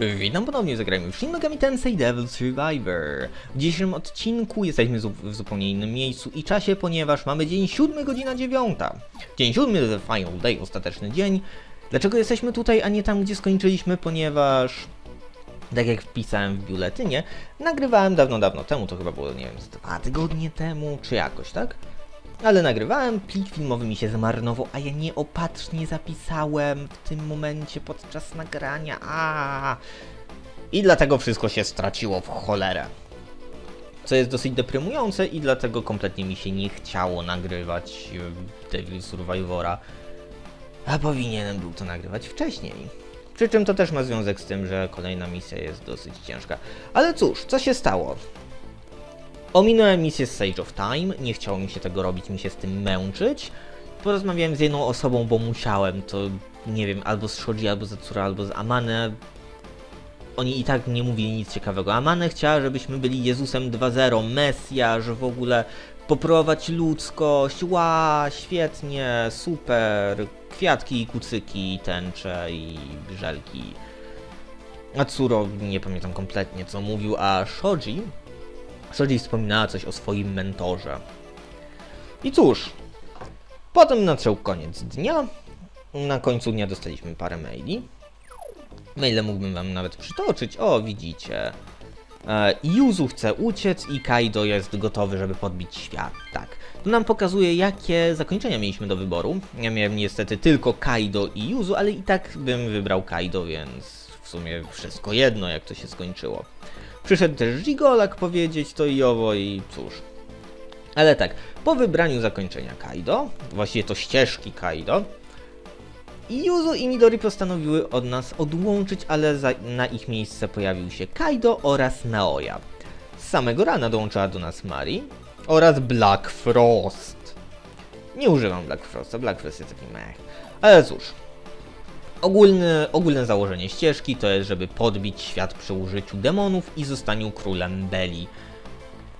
Witam ponownie, zagrajmy w Shin Megami Tensei Devil Survivor. W dzisiejszym odcinku jesteśmy w zupełnie innym miejscu i czasie, ponieważ mamy dzień 7, godzina 9. Dzień 7 to the final day, ostateczny dzień. Dlaczego jesteśmy tutaj, a nie tam, gdzie skończyliśmy? Ponieważ, tak jak wpisałem w biuletynie, nagrywałem dawno, dawno temu, to chyba było, nie wiem, z dwa tygodnie temu, czy jakoś, tak? Ale nagrywałem, plik filmowy mi się zmarnował, a ja nieopatrznie zapisałem w tym momencie podczas nagrania. A I dlatego wszystko się straciło w cholerę. Co jest dosyć deprymujące i dlatego kompletnie mi się nie chciało nagrywać Devil Survivora. A powinienem był to nagrywać wcześniej. Przy czym to też ma związek z tym, że kolejna misja jest dosyć ciężka. Ale cóż, co się stało? Ominąłem misję Sage of Time, nie chciało mi się tego robić, mi się z tym męczyć. Porozmawiałem z jedną osobą, bo musiałem, to nie wiem, albo z Shoji, albo z Atsura, albo z Amane. Oni i tak nie mówili nic ciekawego. Amane chciała, żebyśmy byli Jezusem 2.0, Mesjasz, w ogóle poprowadzić ludzkość, ła, świetnie, super, kwiatki, kucyki, tęcze i żelki. Atsuro nie pamiętam kompletnie co mówił, a Shoji Shoji wspominała coś o swoim mentorze. I cóż, potem nadszedł koniec dnia. Na końcu dnia dostaliśmy parę maili. Maile mógłbym wam nawet przytoczyć. O, widzicie. E, Yuzu chce uciec i Kaido jest gotowy, żeby podbić świat. Tak. To nam pokazuje, jakie zakończenia mieliśmy do wyboru. Ja miałem niestety tylko Kaido i Yuzu, ale i tak bym wybrał Kaido, więc w sumie wszystko jedno, jak to się skończyło. Przyszedł też Gigolak powiedzieć to i owo i cóż. Ale tak, po wybraniu zakończenia Kaido, właściwie to ścieżki Kaido, Yuzu i Midori postanowiły od nas odłączyć, ale za, na ich miejsce pojawił się Kaido oraz Naoya. Z samego rana dołączyła do nas Mari oraz Black Frost. Nie używam Black Frosta, Black Frost jest taki mech. Ale cóż, Ogólne, ogólne założenie ścieżki to jest, żeby podbić świat przy użyciu demonów i zostaniu królem Beli.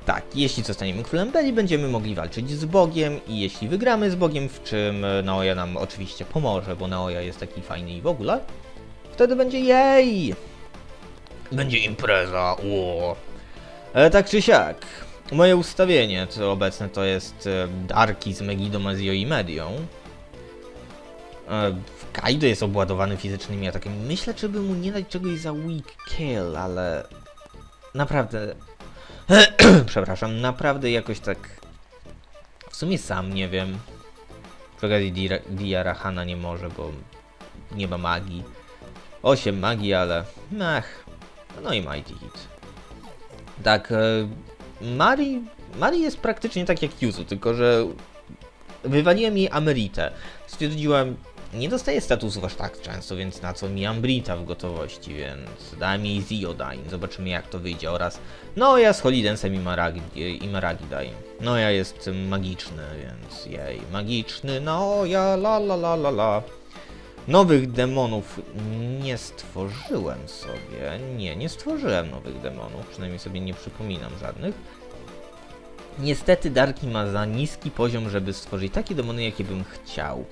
Tak, jeśli zostaniemy królem Beli, będziemy mogli walczyć z Bogiem i jeśli wygramy z Bogiem, w czym Naoya nam oczywiście pomoże, bo Naoya jest taki fajny i w ogóle, wtedy będzie jej! Będzie impreza, ło! Ale tak czy siak, moje ustawienie to obecne to jest e, Darki z Mazio i Medią. E, Kaido jest obładowany fizycznymi atakami. Myślę, czy by mu nie dać czegoś za weak kill, ale... Naprawdę... Przepraszam, naprawdę jakoś tak... W sumie sam nie wiem. Przy okazji Dia Rahana nie może, bo nie ma magii. 8 magii, ale... Ach. No i Mighty Hit. Tak, e, Mari... Mari jest praktycznie tak jak Yuzu, tylko że wywaliłem jej Ameritę. Stwierdziłem, nie dostaję statusów aż tak często, więc na co mi Ambrita w gotowości, więc dałem jej Ziodyne, zobaczymy jak to wyjdzie oraz no ja z Holidensem i, Maragi, i Maragidai. No ja jest magiczny, więc jej, magiczny, no ja la la la la la. Nowych demonów nie stworzyłem sobie, nie, nie stworzyłem nowych demonów, przynajmniej sobie nie przypominam żadnych. Niestety Darki ma za niski poziom, żeby stworzyć takie demony, jakie bym chciał.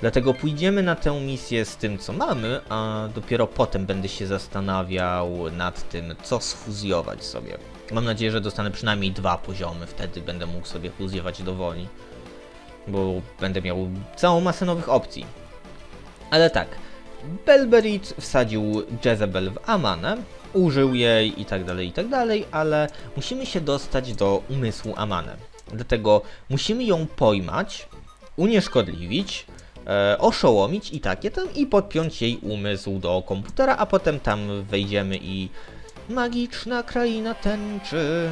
Dlatego pójdziemy na tę misję z tym, co mamy, a dopiero potem będę się zastanawiał nad tym, co sfuzjować sobie. Mam nadzieję, że dostanę przynajmniej dwa poziomy, wtedy będę mógł sobie fuzjować dowoli. Bo będę miał całą masę nowych opcji. Ale tak, Belberit wsadził Jezebel w Amanę, użył jej i tak dalej, i tak dalej, ale musimy się dostać do umysłu Amanę. Dlatego musimy ją pojmać, unieszkodliwić, e, oszołomić i takie tam i podpiąć jej umysł do komputera, a potem tam wejdziemy i magiczna kraina tęczy.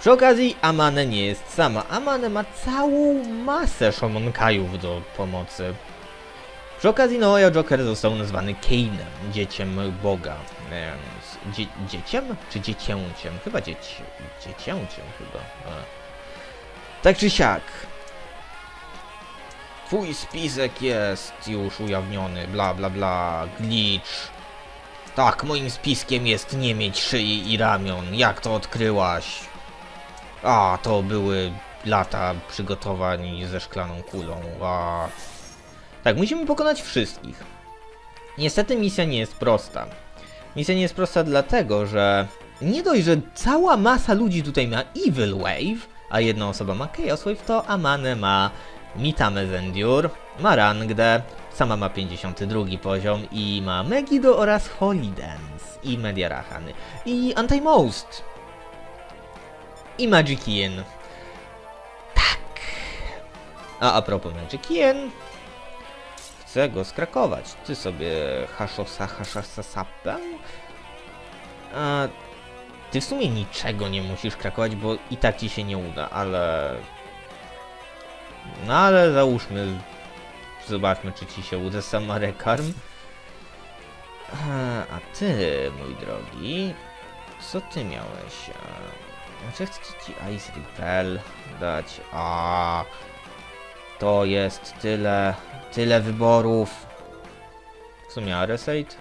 Przy okazji Amane nie jest sama. Amane ma całą masę szomonkajów do pomocy. Przy okazji Noah Joker został nazwany Kane'em, dzieciem Boga. Dzie dzieciem? Czy dziecięciem? Chyba dzieci dziecięciem chyba. A. Tak czy siak, Twój spisek jest już ujawniony, bla bla bla, glitch. Tak, moim spiskiem jest nie mieć szyi i ramion. Jak to odkryłaś? A, to były lata przygotowań ze szklaną kulą. A... Tak, musimy pokonać wszystkich. Niestety misja nie jest prosta. Misja nie jest prosta dlatego, że nie dość, że cała masa ludzi tutaj ma Evil Wave, a jedna osoba ma Chaos Wave, to Amane ma Mitame Zendur, ma Rangde, sama ma 52 poziom i ma Megido oraz Holy Dance i Mediarachany i Anti-Most i Magic. Tak. A a propos Magic chcę go skrakować. Ty sobie haszosa haszasasapę. A ty w sumie niczego nie musisz krakować, bo i tak ci się nie uda, ale... No ale załóżmy, zobaczmy czy ci się uda sama rekarm. A, ty, mój drogi, co ty miałeś? Znaczy chcę ci Ice Repel dać. A, to jest tyle, tyle wyborów. W sumie Aresate?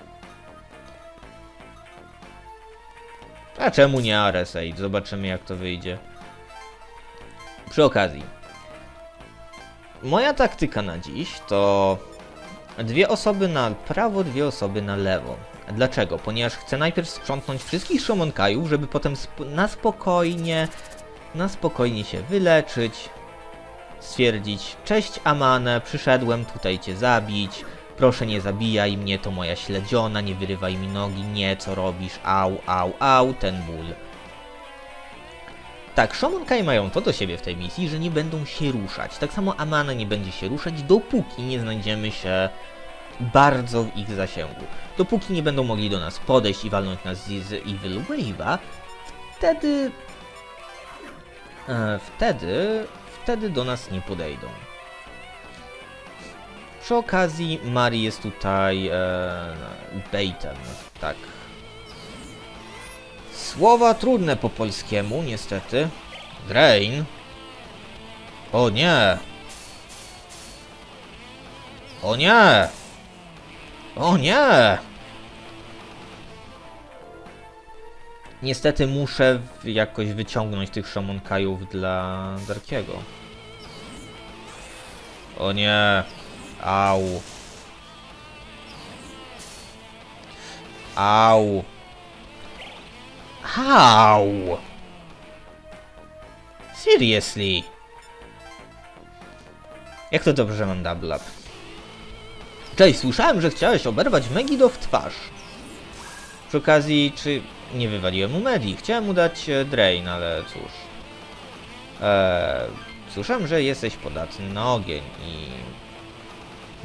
A czemu nie Aresate? Zobaczymy jak to wyjdzie. Przy okazji. Moja taktyka na dziś to dwie osoby na prawo, dwie osoby na lewo. Dlaczego? Ponieważ chcę najpierw sprzątnąć wszystkich szomonkajów, żeby potem sp na spokojnie, na spokojnie się wyleczyć, stwierdzić Cześć Amane, przyszedłem tutaj cię zabić, proszę nie zabijaj mnie, to moja śledziona, nie wyrywaj mi nogi, nie, co robisz, au, au, au, ten ból. Tak, Shomonkai mają to do siebie w tej misji, że nie będą się ruszać. Tak samo Amane nie będzie się ruszać, dopóki nie znajdziemy się bardzo w ich zasięgu. Dopóki nie będą mogli do nas podejść i walnąć nas z Evil Wave'a, wtedy... E, wtedy... wtedy do nas nie podejdą. Przy okazji Mari jest tutaj e, baitem, tak. Słowa trudne po polskiemu, niestety. Drain. O nie! O nie! O nie! Niestety muszę jakoś wyciągnąć tych szamonkajów dla Darkiego. O nie! Au! Au! How? Seriously? Jak to dobrze, że mam double up. Cześć, słyszałem, że chciałeś oberwać Megido w twarz. Przy okazji, czy nie wywaliłem mu Medi? Chciałem mu dać e, Drain, ale cóż. Eee, słyszałem, że jesteś podatny na ogień i...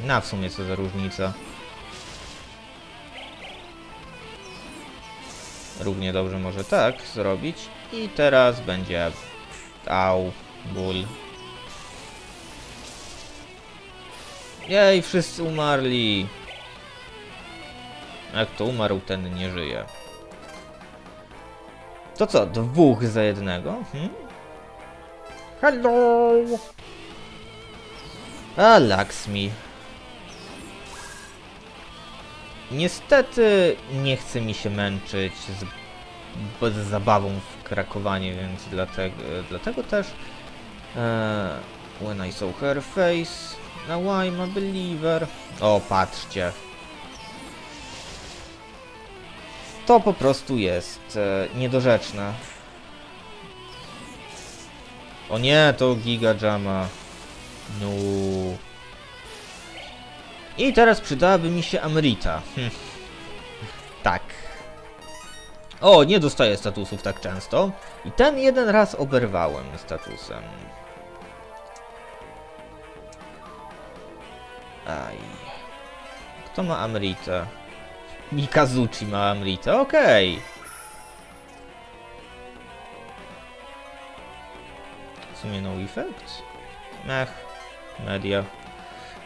Na w sumie co za różnica. Równie dobrze może tak zrobić. I teraz będzie... Au, ból. Jej, wszyscy umarli. Jak to umarł, ten nie żyje. To co, dwóch za jednego? Hmm? Hello! A. Niestety nie chce mi się męczyć z, z zabawą w krakowanie, więc dlatego, dlatego też e, When I saw her face Now I'm a believer. O, patrzcie. To po prostu jest e, niedorzeczne. O nie, to Giga Jama. No i teraz przydałaby mi się Amrita. Hm. Tak. O, nie dostaję statusów tak często. I ten jeden raz oberwałem statusem. Aj. Kto ma Amritę? Mikazuchi ma Amritę, okej. W sumie no effect? Mech. Media.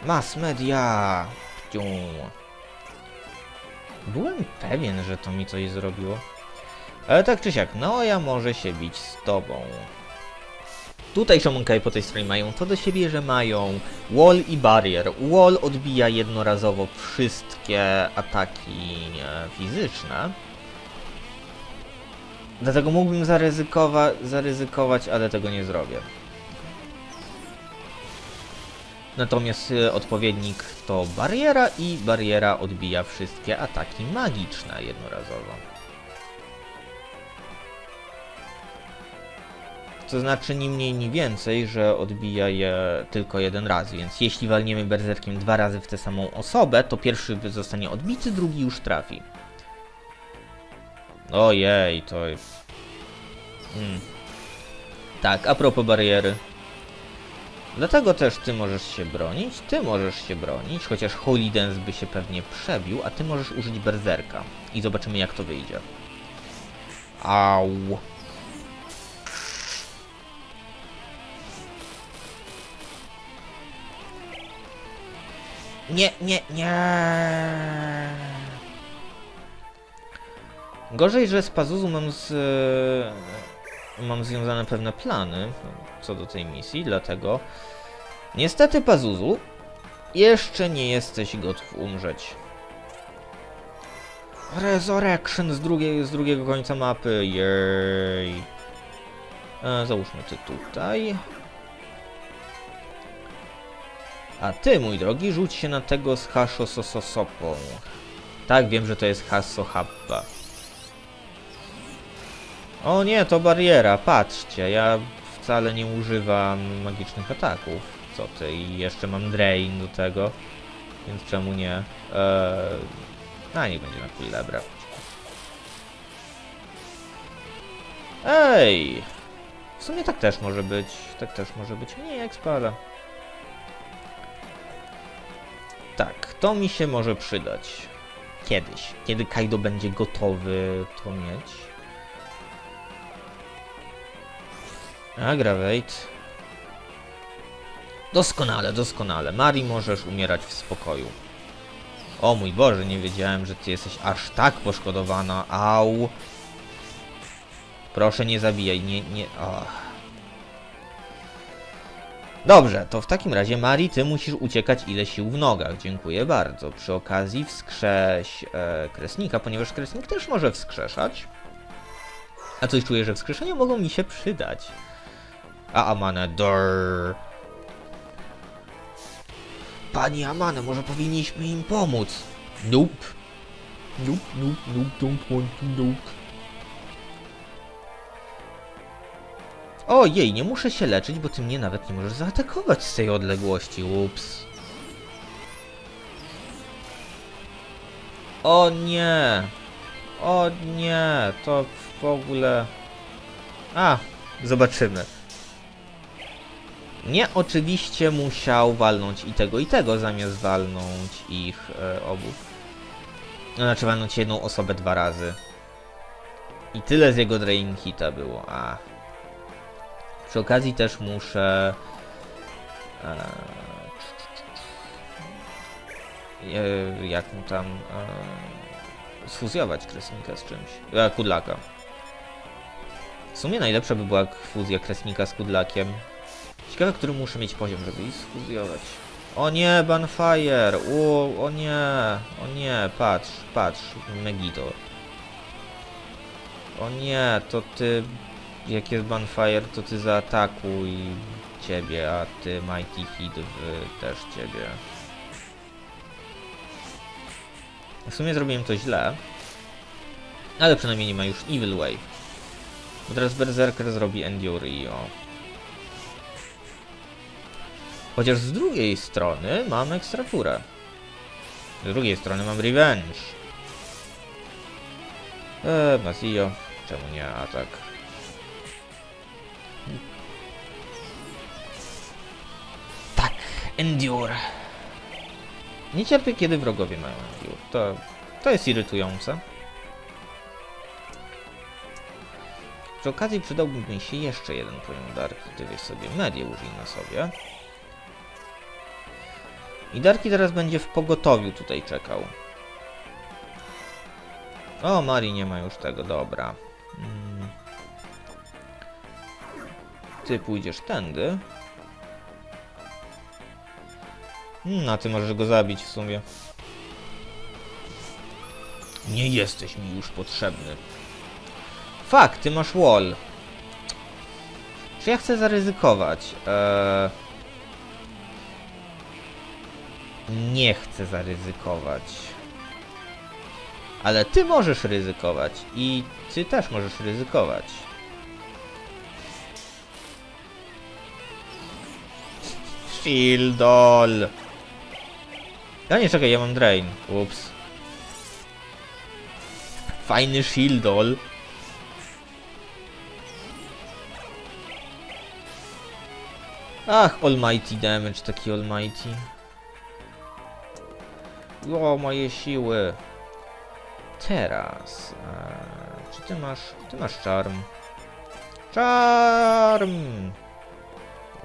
Mass media! Ciu. Byłem pewien, że to mi coś zrobiło. Ale tak czy siak, no ja może się bić z tobą. Tutaj Shomonkai po tej stronie mają to do siebie, że mają Wall i Barrier. Wall odbija jednorazowo wszystkie ataki e, fizyczne. Dlatego mógłbym zaryzykowa zaryzykować, ale tego nie zrobię. Natomiast y, odpowiednik to bariera i bariera odbija wszystkie ataki magiczne jednorazowo. To znaczy ni mniej, ni więcej, że odbija je tylko jeden raz, więc jeśli walniemy berserkiem dwa razy w tę samą osobę, to pierwszy zostanie odbity, drugi już trafi. Ojej, to... Hmm. Tak, a propos bariery. Dlatego też ty możesz się bronić, ty możesz się bronić, chociaż Holy Dance by się pewnie przebił, a ty możesz użyć berserka. I zobaczymy jak to wyjdzie. Au. Nie, nie, nie. Gorzej, że z Pazuzu mam z... Mam związane pewne plany co do tej misji, dlatego... Niestety, Pazuzu, jeszcze nie jesteś gotów umrzeć. Resurrection z, drugiej, z drugiego końca mapy, jej. E, załóżmy ty tutaj. A ty, mój drogi, rzuć się na tego z Hashososopą. Tak, wiem, że to jest Hasohabba. O nie, to bariera, patrzcie, ja wcale nie używam magicznych ataków. Co ty, i jeszcze mam Drain do tego, więc czemu nie? Eee, a, niech będzie na Quillebrę. Ej! W sumie tak też może być, tak też może być. Nie, jak spada. Tak, to mi się może przydać. Kiedyś. Kiedy Kaido będzie gotowy to mieć. Agravate. Doskonale, doskonale. Mari, możesz umierać w spokoju. O mój Boże, nie wiedziałem, że ty jesteś aż tak poszkodowana. Au. Proszę, nie zabijaj. Nie, nie... Oh. Dobrze, to w takim razie Mari, ty musisz uciekać ile sił w nogach. Dziękuję bardzo. Przy okazji wskrześ e, Kresnika, ponieważ Kresnik też może wskrzeszać. A coś czuję, że wskrzeszenia mogą mi się przydać. A Amane, dor. Pani Amane, może powinniśmy im pomóc. Nope. Nope, nope, nope, don't want to, nope. O jej, nie muszę się leczyć, bo ty mnie nawet nie możesz zaatakować z tej odległości. Ups. O nie. O nie, to w ogóle... A, zobaczymy. Nie, oczywiście musiał walnąć i tego, i tego, zamiast walnąć ich e, obu. No, znaczy walnąć jedną osobę dwa razy. I tyle z jego Drain Hita było. A. Przy okazji też muszę... E, e, jak mu tam... E, sfuzjować Kresnika z czymś. E, kudlaka. W sumie najlepsza by była fuzja Kresnika z Kudlakiem. Ciekawe, który muszę mieć poziom, żeby ich sfuzjować. O nie, Banfire! O, o nie, o nie, patrz, patrz, Megiddo. O nie, to ty, jak jest Banfire, to ty zaatakuj ciebie, a ty Mighty Hit w też ciebie. W sumie zrobiłem to źle, ale przynajmniej nie ma już Evil Wave. Bo teraz Berserker zrobi Endure i o, Chociaż z drugiej strony mam ekstraturę. Z drugiej strony mam revenge. Eee, Mazio. Czemu nie atak? Tak, endure. Nie cierpię, kiedy wrogowie mają endure. To, to jest irytujące. Przy okazji przydałby mi się jeszcze jeden poziom Dark, gdy sobie medię użyj na sobie. I Darki teraz będzie w pogotowiu tutaj czekał. O, Mari nie ma już tego, dobra. Hmm. Ty pójdziesz tędy. Hmm, a ty możesz go zabić w sumie. Nie jesteś mi już potrzebny. Fakt, ty masz wall. Czy ja chcę zaryzykować? Eee... nie chcę zaryzykować. Ale ty możesz ryzykować i ty też możesz ryzykować. Shieldol! Ja nie czekaj, ja mam drain. Ups. Fajny Shieldol. Ach, almighty damage, taki almighty. O, moje siły. Teraz. E, czy ty masz... Ty masz charm. Charm!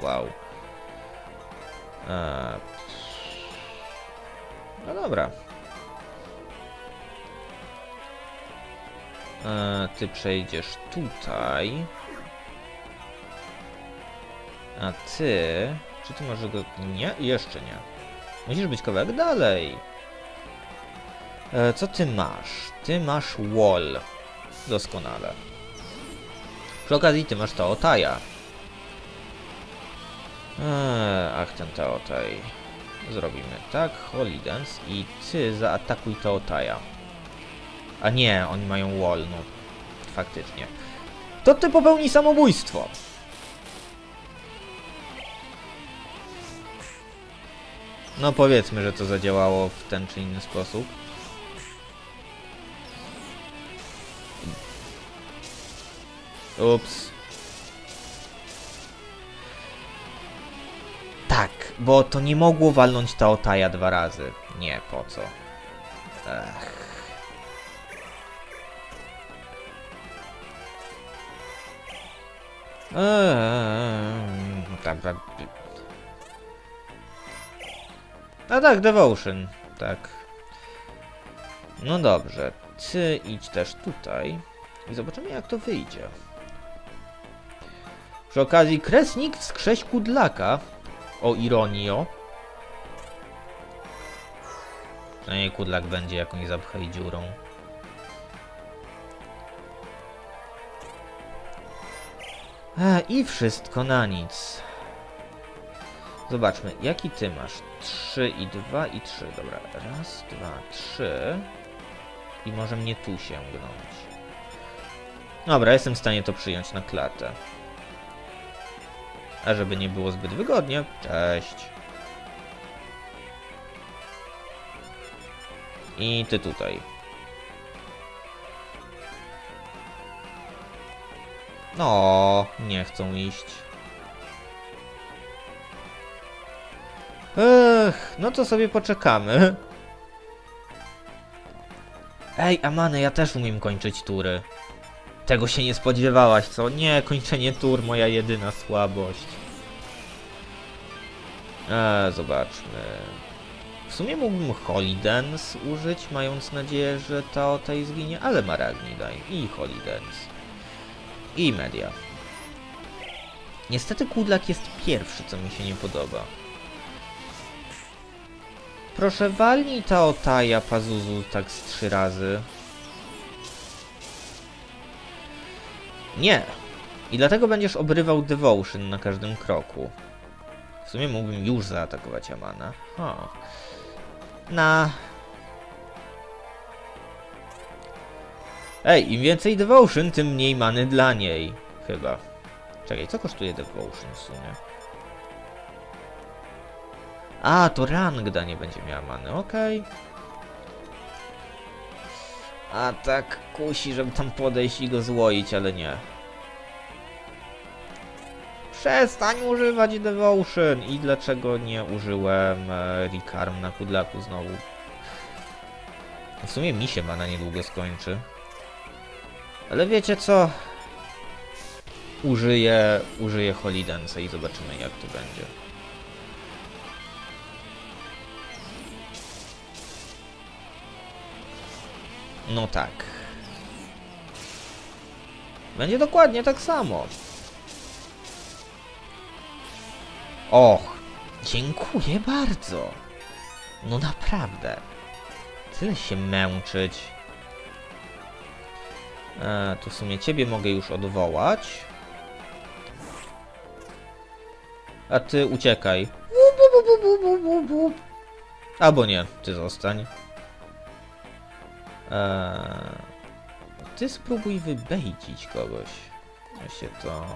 Wow. E, no dobra. E, ty przejdziesz tutaj. A ty... Czy ty może go... Nie? Jeszcze nie. Musisz być kawałek dalej. E, co ty masz? Ty masz wall. Doskonale. Przy okazji ty masz Taotaja. Eee, ach, ten Taotaj. Zrobimy tak, Holy Dance i ty zaatakuj Taotaja. A nie, oni mają wall, no. Faktycznie. To ty popełni samobójstwo. No powiedzmy, że to zadziałało w ten czy inny sposób. Ups. Tak, bo to nie mogło walnąć Taotaja dwa razy. Nie, po co? Ech. Eee, tak, tak. A tak, Devotion. Tak. No dobrze. Ty idź też tutaj. I zobaczymy jak to wyjdzie. Przy okazji Kresnik wskrześ Kudlaka. O ironio. Przynajmniej Kudlak będzie jakąś zapchaj dziurą. E, I wszystko na nic. Zobaczmy, jaki ty masz? 3 i 2 i 3. Dobra, raz, dwa, trzy. I może mnie tu sięgnąć. Dobra, jestem w stanie to przyjąć na klatę. A żeby nie było zbyt wygodnie, cześć. I ty tutaj. No, nie chcą iść. Ech, no to sobie poczekamy. Ej, Amane, ja też umiem kończyć tury. Tego się nie spodziewałaś, co? Nie, kończenie tur, moja jedyna słabość. Eee, zobaczmy. W sumie mógłbym Holy Dance użyć, mając nadzieję, że ta o tej zginie, ale Maragni daj i Holy Dance. I Media. Niestety Kudlak jest pierwszy, co mi się nie podoba. Proszę walnij ta Otaja Pazuzu tak z trzy razy. Nie. I dlatego będziesz obrywał Devotion na każdym kroku. W sumie mógłbym już zaatakować Amana. Ha. Na... Ej, im więcej Devotion, tym mniej many dla niej. Chyba. Czekaj, co kosztuje Devotion w sumie? A, to Rangda nie będzie miała many, okej. Okay. A tak kusi, żeby tam podejść i go złoić, ale nie. Przestań używać Devotion! I dlaczego nie użyłem e, Rikarm na Kudlaku znowu? W sumie mi się mana niedługo skończy. Ale wiecie co? Użyję, użyję Holidensa i zobaczymy jak to będzie. No tak. Będzie dokładnie tak samo. Och, dziękuję bardzo. No naprawdę. Tyle się męczyć. E, tu w sumie ciebie mogę już odwołać. A ty uciekaj. Albo nie, ty zostań. Eee, ty spróbuj wybejdzić kogoś. Ja się to...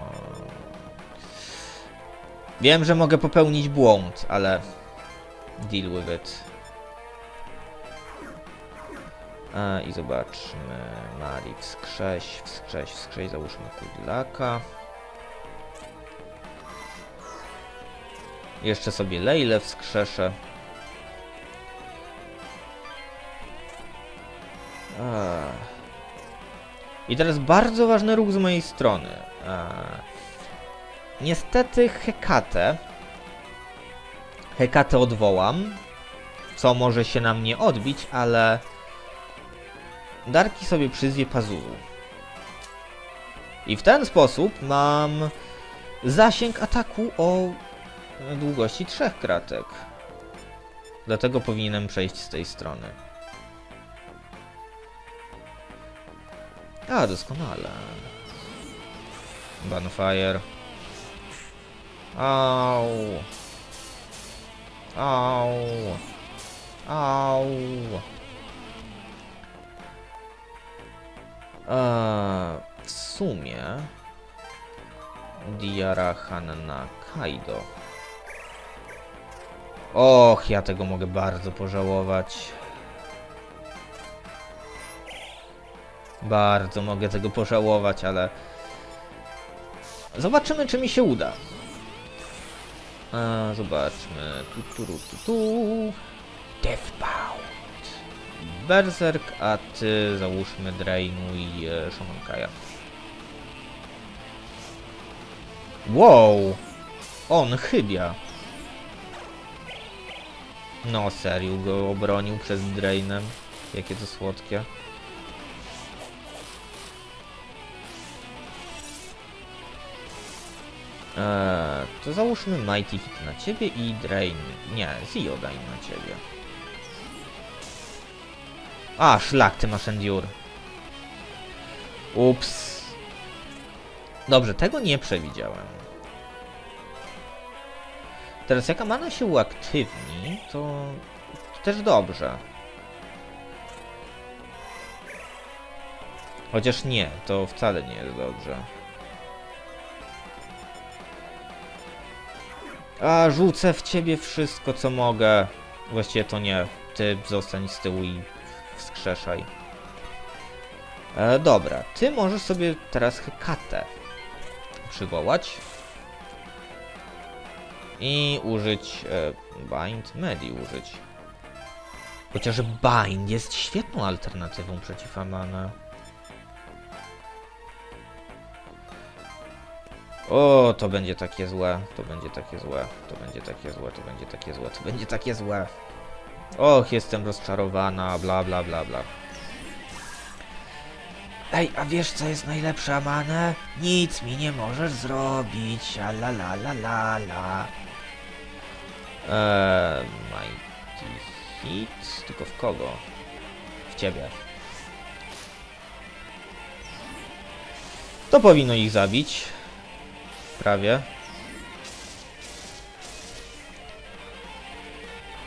Wiem, że mogę popełnić błąd, ale... Deal with it. A, I zobaczmy. Mari, wskrześ, wskrześ, wskrześ, załóżmy kudlaka. Jeszcze sobie Lejle wskrzeszę. I teraz bardzo ważny ruch z mojej strony. Niestety Hekatę. Hekatę odwołam. Co może się na mnie odbić, ale... Darki sobie przyzwie Pazuzu. I w ten sposób mam zasięg ataku o długości trzech kratek. Dlatego powinienem przejść z tej strony. A, doskonale. Bonfire. Au. Au. Au. Eee, w sumie... Diara Hanna Kaido. Och, ja tego mogę bardzo pożałować. Bardzo mogę tego pożałować, ale... Zobaczymy, czy mi się uda. A, zobaczmy. Tu, tu, tu, tu. Deathbound. Berserk, a ty załóżmy drainuj e, Shamankaja. Wow! On chybia. No, serio go obronił przed drainem. Jakie to słodkie. Eee, to załóżmy Mighty Fit na ciebie i Drain. Nie, Ziodain na ciebie. A, szlak, ty masz Endure. Ups. Dobrze, tego nie przewidziałem. Teraz jaka mana się uaktywni, to też dobrze. Chociaż nie, to wcale nie jest dobrze. A, rzucę w ciebie wszystko, co mogę. Właściwie to nie. Ty zostań z tyłu i wskrzeszaj. E, dobra, ty możesz sobie teraz Hekatę przywołać. I użyć e, Bind, Medi użyć. Chociaż Bind jest świetną alternatywą przeciw Amana. O, to będzie takie złe, to będzie takie złe, to będzie takie złe, to będzie takie złe, to będzie takie złe. Och, jestem rozczarowana, bla bla bla bla. Ej, a wiesz co jest najlepsze, Amane? Nic mi nie możesz zrobić, a la la la la la. Eee, Mighty Hit? Tylko w kogo? W ciebie. To powinno ich zabić. Prawie.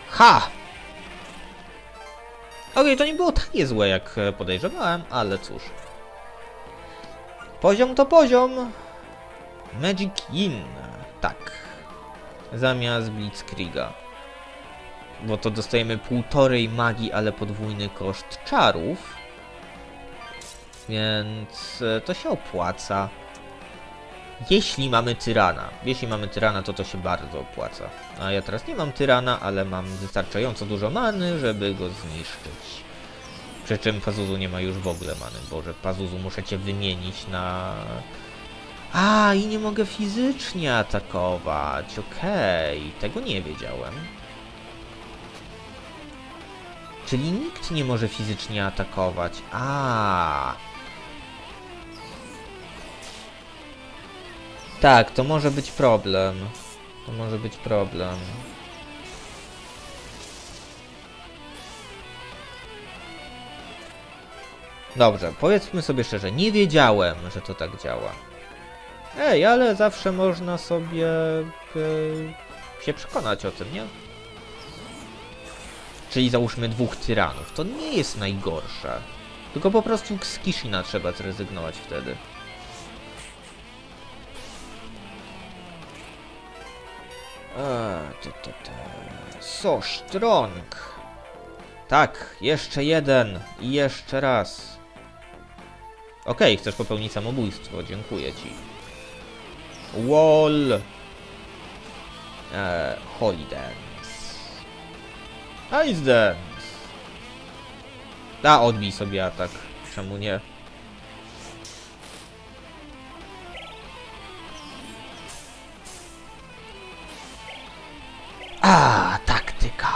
Ha! Okej, okay, to nie było takie złe, jak e, podejrzewałem, ale cóż. Poziom to poziom. Magic In. Tak. Zamiast Blitzkriega. Bo to dostajemy półtorej magii, ale podwójny koszt czarów. Więc e, to się opłaca. Jeśli mamy tyrana. Jeśli mamy tyrana, to to się bardzo opłaca. A ja teraz nie mam tyrana, ale mam wystarczająco dużo many, żeby go zniszczyć. Przy czym Pazuzu nie ma już w ogóle many. Boże, Pazuzu muszę cię wymienić na... A, i nie mogę fizycznie atakować. Okej, okay. tego nie wiedziałem. Czyli nikt nie może fizycznie atakować. A. Tak, to może być problem. To może być problem. Dobrze, powiedzmy sobie szczerze, nie wiedziałem, że to tak działa. Ej, ale zawsze można sobie e, się przekonać o tym, nie? Czyli załóżmy dwóch tyranów. To nie jest najgorsze. Tylko po prostu z Kishina trzeba zrezygnować wtedy. Eee, te, te. So strong. Tak, jeszcze jeden. I jeszcze raz. Okej, chcesz popełnić samobójstwo. Dziękuję ci. Wall. Eee, Holy Dance. Ice Dance. A, odbij sobie atak. Czemu nie? A, taktyka.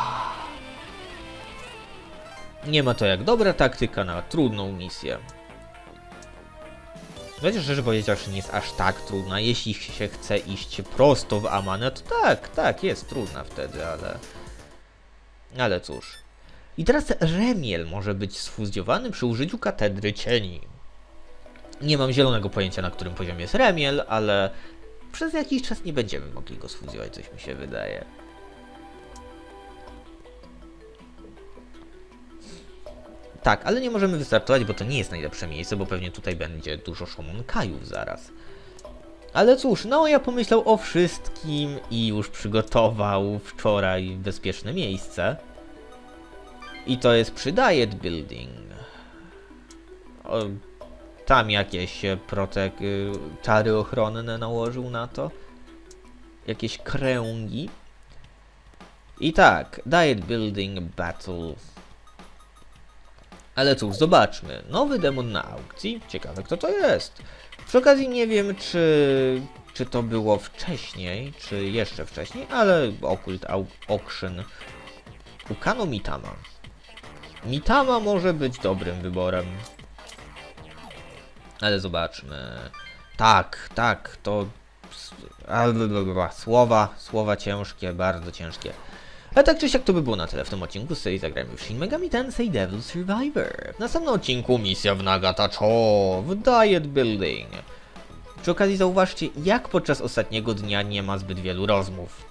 Nie ma to jak dobra taktyka na trudną misję. Chociaż szczerze powiedziawszy nie jest aż tak trudna. Jeśli się chce iść prosto w Amanę, to tak, tak, jest trudna wtedy, ale... Ale cóż. I teraz Remiel może być sfuzjowany przy użyciu katedry cieni. Nie mam zielonego pojęcia na którym poziomie jest Remiel, ale przez jakiś czas nie będziemy mogli go sfuzjować, coś mi się wydaje. Tak, ale nie możemy wystartować, bo to nie jest najlepsze miejsce, bo pewnie tutaj będzie dużo szomonkajów zaraz. Ale cóż, no ja pomyślał o wszystkim i już przygotował wczoraj bezpieczne miejsce. I to jest przy Diet Building. O, tam jakieś e, protek... y, czary ochronne nałożył na to. Jakieś kręgi. I tak, Diet Building Battle. Ale cóż, zobaczmy. Nowy demon na aukcji. Ciekawe kto to jest. Przy okazji nie wiem czy, czy to było wcześniej, czy jeszcze wcześniej, ale Occult Au- Auction Ukano Mitama. Mitama może być dobrym wyborem. Ale zobaczmy. Tak, tak, to... Słowa, słowa ciężkie, bardzo ciężkie. Ale tak czy siak to by było na tyle w tym odcinku z serii Zagrajmy w Shin Megami Tensei Devil Survivor. W następnym odcinku misja w Nagatacho, w Diet Building. Przy okazji zauważcie, jak podczas ostatniego dnia nie ma zbyt wielu rozmów.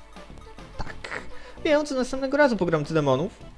Tak. Więc następnego razu pogram demonów.